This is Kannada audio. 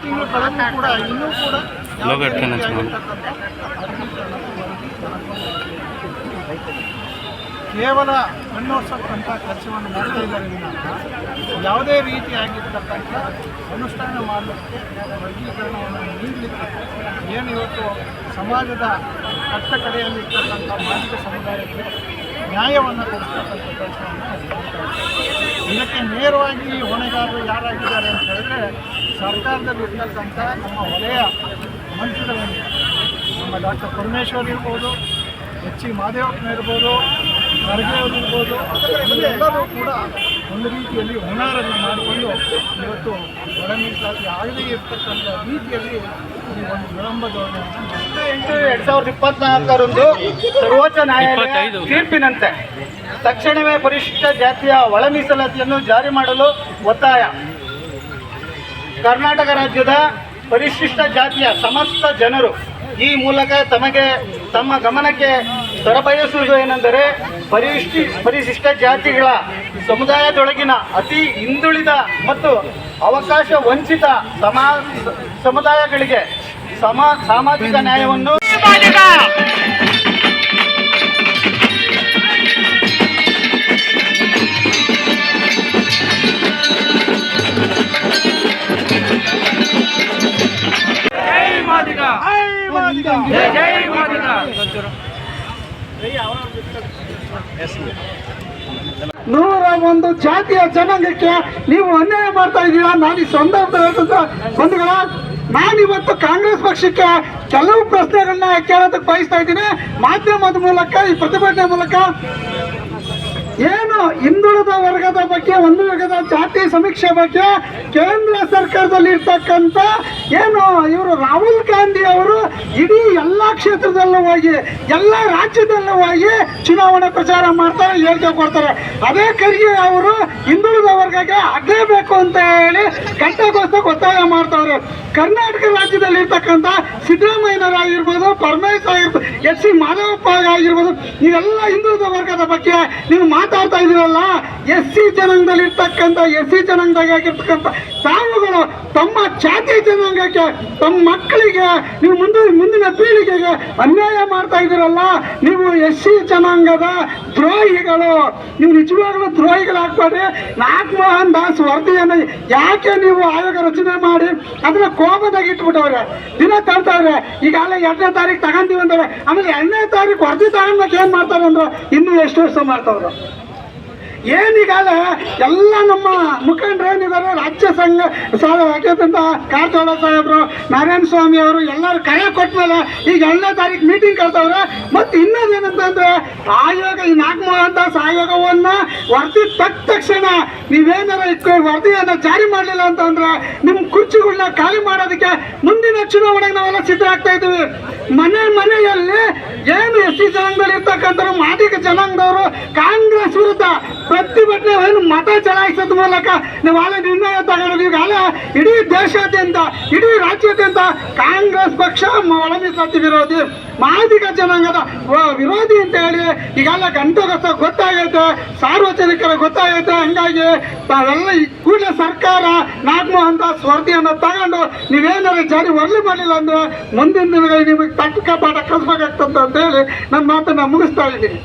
ತಿಂಗಳು ಕಳೆದರೂ ಕೂಡ ಇನ್ನೂ ಕೂಡ ಕೇವಲ ಕಣ್ಣೋರ್ಸಕ್ಕಂಥ ಕೆಲಸವನ್ನು ಮಾಡ್ತಾ ಇದ್ದಾರೆ ಯಾವುದೇ ರೀತಿಯಾಗಿರ್ತಕ್ಕಂಥ ಅನುಷ್ಠಾನ ಮಾಡಲಿಕ್ಕೆ ವರ್ಗೀಕರಣವನ್ನು ನೀಡಲಿಕ್ಕೆ ಏನು ಇವತ್ತು ಸಮಾಜದ ಕಟ್ಟ ಕಡೆಯಲ್ಲಿರ್ತಕ್ಕಂಥ ಮಾಜಿಕ ಸಮುದಾಯಕ್ಕೆ ನ್ಯಾಯವನ್ನು ಕೊಡಿಸ್ತಕ್ಕಂಥ ಕೆಲಸವನ್ನು ಇದಕ್ಕೆ ನೇರವಾಗಿ ಹೊಣೆಗಾರರು ಯಾರಾಗಿದ್ದಾರೆ ಅಂತ ಹೇಳಿದ್ರೆ ಸರ್ಕಾರದಲ್ಲಿ ಬಿಟ್ಟಿರ್ತಕ್ಕಂಥ ನಮ್ಮ ವಲಯ ಮಂತ್ರಿಗಳನ್ನು ನಮ್ಮ ಡಾಕ್ಟರ್ ಪರಮೇಶ್ವರ್ ಇರ್ಬೋದು ಎಚ್ ಸಿ ಮಾದೇವಪ್ಪನ ಇರ್ಬೋದು ಖರ್ಗೆ ಅವರಿರ್ಬೋದು ಎಲ್ಲರೂ ಕೂಡ ಒಂದು ರೀತಿಯಲ್ಲಿ ಹುನಾರನ್ನು ಮಾಡಿಕೊಂಡು ಇವತ್ತು ಒಳ ಮೀಸಲಾತಿ ಆಗದೇ ಇರ್ತಕ್ಕಂಥ ರೀತಿಯಲ್ಲಿ ಈ ಒಂದು ವಿಳಂಬ ಧೋರಣೆಯನ್ನು ಎಂಟು ಎರಡ್ ಸಾವಿರದ ಇಪ್ಪತ್ನಾಲ್ಕರಂದು ಸರ್ವೋಚ್ಚ ನ್ಯಾಯಾಲಯ. ತೀರ್ಪಿನಂತೆ ತಕ್ಷಣವೇ ಪರಿಶಿಷ್ಟ ಜಾತಿಯ ಒಳ ಮೀಸಲಾತಿಯನ್ನು ಜಾರಿ ಮಾಡಲು ಒತ್ತಾಯ. ಕರ್ನಾಟಕ ರಾಜ್ಯದ ಪರಿಶಿಷ್ಟ ಜಾತಿಯ ಸಮಸ್ತ ಜನರು ಈ ಮೂಲಕ ತಮಗೆ ತಮ್ಮ ಗಮನಕ್ಕೆ ತರಬಯಸುವುದು ಏನೆಂದರೆ ಪರಿಶಿಷ್ಟ ಪರಿಶಿಷ್ಟ ಜಾತಿಗಳ ಸಮುದಾಯದೊಳಗಿನ ಅತಿ ಹಿಂದುಳಿದ ಮತ್ತು ಅವಕಾಶ ವಂಚಿತ ಸಮಾ, ಸಮುದಾಯಗಳಿಗೆ ಸಮ, ಸಾಮಾಜಿಕ ನ್ಯಾಯವನ್ನು ನೂರ ಒಂದು ಜಾತಿಯ ಜನಾಂಗಕ್ಕೆ ನೀವು ಅನ್ಯಾಯ ಮಾಡ್ತಾ ಇದ್ದೀರಾ? ನಾನು ಈ ಸಂದರ್ಭದ ಬಂಧುಗಳ ನಾನಿವತ್ತು ಕಾಂಗ್ರೆಸ್ ಪಕ್ಷಕ್ಕೆ ಕೆಲವು ಪ್ರಶ್ನೆಗಳನ್ನ ಕೇಳೋದಕ್ಕೆ ಬಯಸ್ತಾ ಇದ್ದೀನಿ. ಮಾಧ್ಯಮದ ಮೂಲಕ, ಈ ಪ್ರತಿಭಟನೆ ಮೂಲಕ ಏನು ಹಿಂದುಳಿದ ವರ್ಗದ ಬಗ್ಗೆ, ಒಂದು ವರ್ಗದ ಜಾತಿ ಸಮೀಕ್ಷೆ ಬಗ್ಗೆ ಕೇಂದ್ರ ಸರ್ಕಾರದಲ್ಲಿ ಇರ್ತಕ್ಕಂಥ ಏನು ಇವರು ರಾಹುಲ್ ಗಾಂಧಿ ಅವರು ಇಡೀ ಎಲ್ಲ ಕ್ಷೇತ್ರದಲ್ಲೂ ಹೋಗಿ ಎಲ್ಲ ರಾಜ್ಯದಲ್ಲೂ ಹೋಗಿ ಚುನಾವಣೆ ಪ್ರಚಾರ ಮಾಡ್ತಾರೆ, ಹೇಳಿಕೆ ಕೊಡ್ತಾರೆ. ಅದೇ ಖರ್ಗೆ ಅವರು ಹಿಂದುಳಿದ ವರ್ಗಕ್ಕೆ ಆಗಲೇಬೇಕು ಅಂತ ಹೇಳಿ ಗಂಟೆಗೋಸ್ಕರ ಒತ್ತಾಯ ಮಾಡ್ತಾವ್ರೆ. ಕರ್ನಾಟಕ ರಾಜ್ಯದಲ್ಲಿ ಇರ್ತಕ್ಕಂಥ ಸಿದ್ದರಾಮಯ್ಯನವರಾಗಿರ್ಬೋದು ಪರಮೇಶ್ ಆಗಿರ್ಬೋದು, ಎಸ್ ಸಿ ಮಾಧವಪ್ಪ ಆಗಿರ್ಬೋದು ನೀವೆಲ್ಲ ಹಿಂದುಳಿದ ವರ್ಗದ ಬಗ್ಗೆ ನೀವು ಮಾತಾಡ್ತಾ ಇದ್ದೀರಲ್ಲ, ಎಸ್ ಸಿ ಜನಾಂಗದಲ್ಲಿ ಇರ್ತಕ್ಕಂಥ ಎಸ್ ಸಿ ಜನಾಂಗದಾಗ ಆಗಿರ್ತಕ್ಕಂಥ ತಾವುಗಳು ತಮ್ಮ ಜಾತಿ ಜನಾಂಗಕ್ಕೆ ತಮ್ಮ ಮಕ್ಕಳಿಗೆ, ನೀವು ಮುಂದೆ, ಮುಂದಿನ ಪೀಳಿಗೆಗೆ ಅನ್ಯಾಯ ಮಾಡ್ತಾ ಇದ್ದೀರಲ್ಲ, ನೀವು ಎಸ್ ಸಿ ಜನಾಂಗದ ದ್ರೋಹಿಗಳು. ನೀವು ನಿಜವಾಗ್ಲೂ ದ್ರೋಹಿಗಳಾಗ್ಬೇಡಿ. ನಾಗಮೋಹನ್ ದಾಸ್ ವರದಿಯನ್ನು ಯಾಕೆ ನೀವು ಆಯೋಗ ರಚನೆ ಮಾಡಿ, ಅದನ್ನ ಕೋಪದಾಗಿ ಇಟ್ಬಿಟ್ಟವ್ರೆ? ದಿನ ತರ್ತಾವ್ರೆ. ಈಗಾಗಲೇ ಎರಡನೇ ತಾರೀಕು ತಗೊಂತೀವಿ ಅಂತಾರೆ ಆಮೇಲೆ ಎರಡನೇ ತಾರೀಕು ವರದಿ ತಗೊಂಡಾಗ ಏನ್ ಮಾಡ್ತಾರೆ ಅಂದ್ರೆ, ಇನ್ನೂ ಎಷ್ಟು ವರ್ಷ ಮಾಡ್ತಾವ್ರು? ಏನೀಗಾಲ ಎಲ್ಲ ನಮ್ಮ ಮುಖಂಡರೇನಿದ್ದಾರೆ ರಾಜ್ಯ ಸಂಘ ಹಾಕಿದಂತ ಕಾರಜೋಳ ಸಾಹೇಬರು, ನಾರಾಯಣ ಸ್ವಾಮಿ ಅವರು ಎಲ್ಲರೂ ಕರೆ ಕೊಟ್ಮೇಲೆ ಈಗ ಎರಡನೇ ತಾರೀಕು ಮೀಟಿಂಗ್ ಕರ್ತವ್ರೆ ಮತ್ತೆ ಇನ್ನೊಂದೇನಂತಂದ್ರೆ ಆಯೋಗ ಈ ನಾಲ್ಕು ಆಯೋಗವನ್ನು ವರದಿ ತಕ್ಕ ತಕ್ಷಣ ನೀವೇನಾರ ಇಟ್ಕೊ ವರದಿಯನ್ನ ಜಾರಿ ಮಾಡಲಿಲ್ಲ ಅಂತಂದ್ರೆ ನಿಮ್ಮ ಕುರ್ಚಿಗಳನ್ನ ಖಾಲಿ ಮಾಡೋದಕ್ಕೆ ಮುಂದಿನ ಚುನಾವಣೆಗೆ ನಾವೆಲ್ಲ ಸಿದ್ಧರಾಗ್ತಾ ಇದ್ದೀವಿ. ಮನೆ ಮನೆಯಲ್ಲಿ ಏನು ಎಸ್ ಸಿ ಜನಾಂಗದಲ್ಲಿ ಇರ್ತಕ್ಕಂಥ ಮಾದಿಗ ವಿರುದ್ಧ ಪ್ರತಿಭಟನೆ ಏನು ಮತ ಚಲಾಯಿಸೋದ್ ಮೂಲಕ ನೀವು ಆಲೆ ನಿರ್ಣಯ ತಗೊಂಡು ಈಗಾಲ ಇಡೀ ದೇಶಾದ್ಯಂತ, ಇಡೀ ರಾಜ್ಯಾದ್ಯಂತ ಕಾಂಗ್ರೆಸ್ ಪಕ್ಷ ಒಳ ವಿರೋಧಿ, ಮಾದಿಗ ಜನಾಂಗದ ವಿರೋಧಿ ಅಂತ ಹೇಳಿ ಈಗಾಲ ಗಂಟೆಗೊತ್ತ ಗೊತ್ತಾಗೈತೆ, ಸಾರ್ವಜನಿಕರ ಗೊತ್ತಾಗೈತೆ, ಹಂಗಾಗಿ ತಾವೆಲ್ಲ ಈ ಕೂಡಲೇ ಸರ್ಕಾರ ನಾಗಮೋಹನ್ ದಾಸ್ ವರದಿಯನ್ನು ತಗೊಂಡು ನೀವೇನಾದ್ರು ಜಾರಿ ಒಳ್ಳೆ ಮಾಡಲಿಲ್ಲ ಅಂದ್ರೆ ಮುಂದಿನ ದಿನಗಳಲ್ಲಿ ನಿಮಗೆ ತಕ್ಕ ಪಾಠ ಕಲಿಸ್ಬೇಕಾಗ್ತದೆ ಅಂತ ಹೇಳಿ ನನ್ನ ಮಾತನ್ನ ಮುಗಿಸ್ತಾ ಇದ್ದೀನಿ.